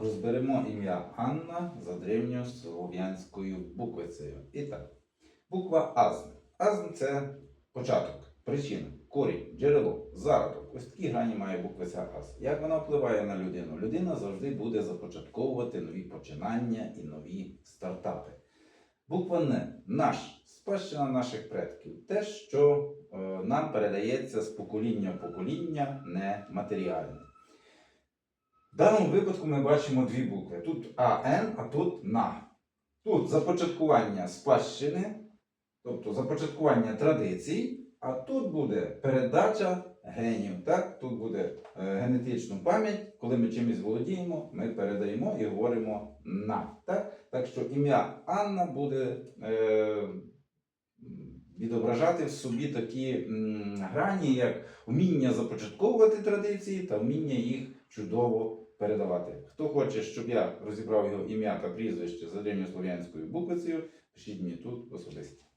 розберемо ім'я Анна за древньослов'янською буквицею. І так, буква Азн. Азн це початок, причина, корінь, джерело, зародок. Ось такі грані має буквиця Аз. Як вона впливає на людину? Людина завжди буде започатковувати нові починання і нові стартапи. Буква Н наш, спадщина наших предків. Те, що е, нам передається з покоління в покоління, не матеріальне. В даному випадку ми бачимо дві букви. Тут АН, а тут НА. Тут започаткування спадщини, тобто започаткування традицій, а тут буде передача генів. Так? Тут буде е, генетичну пам'ять, коли ми чимось володіємо, ми передаємо і говоримо на. Так, так що ім'я Анна буде е, відображати в собі такі м, грані, як вміння започатковувати традиції та вміння їх чудово передавати. Хто хоче, щоб я розібрав його ім'я та прізвище за древньослов'янською буквицею, пишіть мені тут особисто.